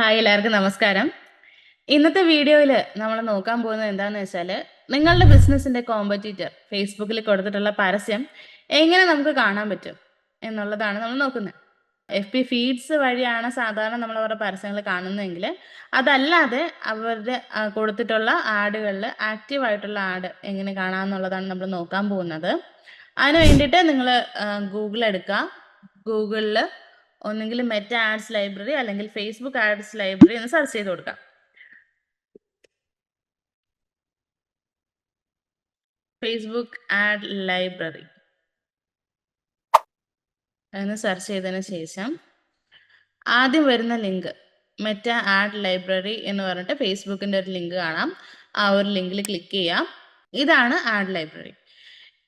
Hi എല്ലാവർക്കും നമസ്കാരം. ഇന്നത്തെ വീഡിയോയിൽ നമ്മൾ നോക്കാൻ പോകുന്നത് എന്താണെന്ന് വെച്ചാൽ നിങ്ങളുടെ ബിസിനസിന്റെ കോമ്പറ്റീറ്റർ ഫേസ്ബുക്കിൽ കൊടുത്തിട്ടുള്ള പരസ്യം എങ്ങനെ നമുക്ക് കാണാൻ പറ്റും എന്നുള്ളതാണ് നമ്മൾ നോക്കുന്നത്. എഫ് പി ഫീഡ്സ് വഴിയാണ് സാധാരണ നമ്മൾ അവരുടെ പരസ്യങ്ങൾ കാണുന്നതെങ്കിൽ അതല്ലാതെ അവരുടെ കൊടുത്തിട്ടുള്ള ആഡുകളിൽ ആക്റ്റീവ് ആയിട്ടുള്ള ആഡ് എങ്ങനെ കാണാമെന്നുള്ളതാണ് നമ്മൾ നോക്കാൻ പോകുന്നത്. അതിന് വേണ്ടിയിട്ട് നിങ്ങൾ ഗൂഗിൾ എടുക്കുക. ഗൂഗിളിൽ ഒന്നെങ്കിൽ മെറ്റ ആഡ്സ് ലൈബ്രറി അല്ലെങ്കിൽ ഫേസ്ബുക്ക് ആഡ്സ് ലൈബ്രറി എന്ന് സെർച്ച് ചെയ്ത് കൊടുക്കാം. ഫേസ്ബുക്ക് ആഡ് ലൈബ്രറി എന്ന് സെർച്ച് ചെയ്തതിന് ശേഷം ആദ്യം വരുന്ന ലിങ്ക് മെറ്റ ആഡ് ലൈബ്രറി എന്ന് പറഞ്ഞിട്ട് ഫേസ്ബുക്കിന്റെ ഒരു ലിങ്ക് കാണാം. ആ ഒരു ലിങ്കിൽ ക്ലിക്ക് ചെയ്യാം. ഇതാണ് ആഡ് ലൈബ്രറി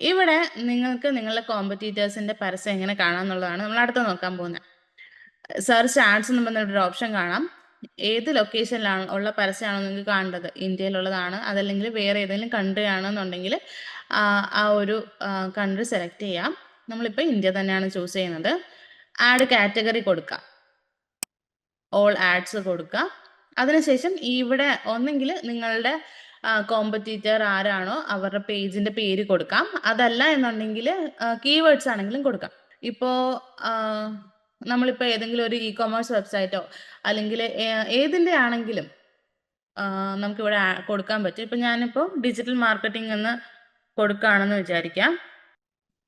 ഇവിടെ നിങ്ങൾക്ക് നിങ്ങളുടെ കോമ്പറ്റീറ്റേഴ്സിന്റെ പരസ്യം എങ്ങനെ കാണാമെന്നുള്ളതാണ് നമ്മൾ അടുത്ത് നോക്കാൻ പോകുന്നത്. സെർച്ച് ചാൻസ് എന്ന് പറഞ്ഞൊരു ഓപ്ഷൻ കാണാം. ഏത് ലൊക്കേഷനിലാണ് ഉള്ള പരസ്യമാണോ നിങ്ങൾക്ക് കാണേണ്ടത്? ഇന്ത്യയിലുള്ളതാണ് അതല്ലെങ്കിൽ വേറെ ഏതെങ്കിലും കൺട്രി ആണെന്നുണ്ടെങ്കിൽ ആ ഒരു കൺട്രി സെലക്ട് ചെയ്യാം. നമ്മളിപ്പോൾ ഇന്ത്യ തന്നെയാണ് ചൂസ് ചെയ്യുന്നത്. ആഡ് കാറ്റഗറി കൊടുക്കാം. ഓൾ ആഡ്സ് കൊടുക്കുക. അതിനുശേഷം ഇവിടെ ഒന്നെങ്കിൽ നിങ്ങളുടെ കോമ്പറ്റീറ്റർ ആരാണോ അവരുടെ പേജിന്റെ പേര് കൊടുക്കാം. അതല്ല എന്നുണ്ടെങ്കിൽ കീവേഡ്സ് ആണെങ്കിലും കൊടുക്കാം. ഇപ്പോൾ നമ്മളിപ്പോൾ ഏതെങ്കിലും ഒരു ഇ കൊമേഴ്സ് വെബ്സൈറ്റോ അല്ലെങ്കിൽ ഏതിന്റെ ആണെങ്കിലും നമുക്കിവിടെ കൊടുക്കാൻ പറ്റും. ഇപ്പം ഞാനിപ്പോൾ ഡിജിറ്റൽ മാർക്കറ്റിംഗ് എന്ന് കൊടുക്കുകയാണെന്ന് വിചാരിക്കാം.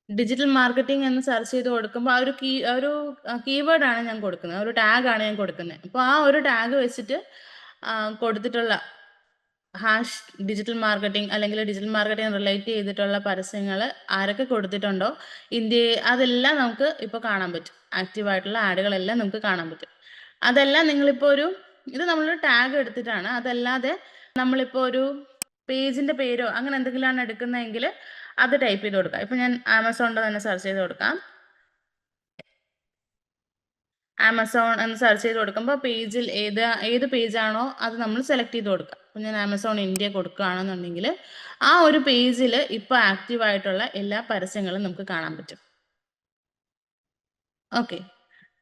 ഡിജിറ്റൽ മാർക്കറ്റിംഗ് എന്ന് സെർച്ച് ചെയ്ത് കൊടുക്കുമ്പോൾ ആ ഒരു കീ ഒരു കീവേഡ് ആണ് ഞാൻ കൊടുക്കുന്നത്. ഒരു ടാഗാണ് ഞാൻ കൊടുക്കുന്നത്. അപ്പോൾ ആ ഒരു ടാഗ് വെച്ചിട്ട് കൊടുത്തിട്ടുള്ള ഹാഷ് ഡിജിറ്റൽ മാർക്കറ്റിംഗ് അല്ലെങ്കിൽ ഡിജിറ്റൽ മാർക്കറ്റിംഗ് റിലേറ്റ് ചെയ്തിട്ടുള്ള പരസ്യങ്ങൾ ആരൊക്കെ കൊടുത്തിട്ടുണ്ടോ? ഇന്ത്യ അതെല്ലാം നമുക്ക് ഇപ്പോൾ കാണാൻ പറ്റും. ആക്റ്റീവായിട്ടുള്ള ആഡുകളെല്ലാം നമുക്ക് കാണാൻ പറ്റും. അതെല്ലാം നിങ്ങളിപ്പോൾ ഒരു ഇത് നമ്മളൊരു ടാഗ് എടുത്തിട്ടാണ്. അതല്ലാതെ നമ്മളിപ്പോൾ ഒരു പേജിന്റെ പേരോ അങ്ങനെ എന്തെങ്കിലുമാണ് എടുക്കുന്നതെങ്കിൽ അത് ടൈപ്പ് ചെയ്ത് കൊടുക്കാം. ഇപ്പം ഞാൻ ആമസോണിന്റെ തന്നെ സെർച്ച് ചെയ്ത് കൊടുക്കാം. ആമസോൺ എന്ന് സെർച്ച് ചെയ്ത് കൊടുക്കുമ്പോൾ പേജിൽ ഏത് ഏത് പേജാണോ അത് നമ്മൾ സെലക്ട് ചെയ്ത് കൊടുക്കുക അപ്പം ഞാൻ ആമസോൺ ഇന്ത്യ കൊടുക്കുകയാണെന്നുണ്ടെങ്കിൽ ആ ഒരു പേജിൽ ഇപ്പോൾ ആക്റ്റീവ് ആയിട്ടുള്ള എല്ലാ പരസ്യങ്ങളും നമുക്ക് കാണാൻ പറ്റും. ഓക്കെ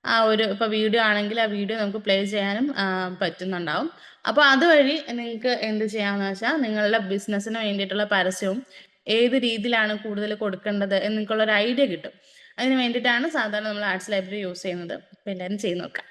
ആ ഒരു ഇപ്പോൾ വീഡിയോ ആണെങ്കിൽ ആ വീഡിയോ നമുക്ക് പ്ലേ ചെയ്യാനും പറ്റുന്നുണ്ടാവും. അപ്പോൾ അതുവഴി നിങ്ങൾക്ക് എന്ത് ചെയ്യാമെന്ന് വെച്ചാൽ നിങ്ങളുടെ ബിസിനസ്സിന് വേണ്ടിയിട്ടുള്ള പരസ്യവും ഏത് രീതിയിലാണ് കൂടുതൽ കൊടുക്കേണ്ടത് എന്നൊക്കെയുള്ള ഒരു ഐഡിയ കിട്ടും. അതിന് വേണ്ടിയിട്ടാണ് സാധാരണ നമ്മൾ ആർട്സ് ലൈബ്രറി യൂസ് ചെയ്യുന്നത്. അപ്പോൾ എല്ലാവരും ചെയ്ത് നോക്കാം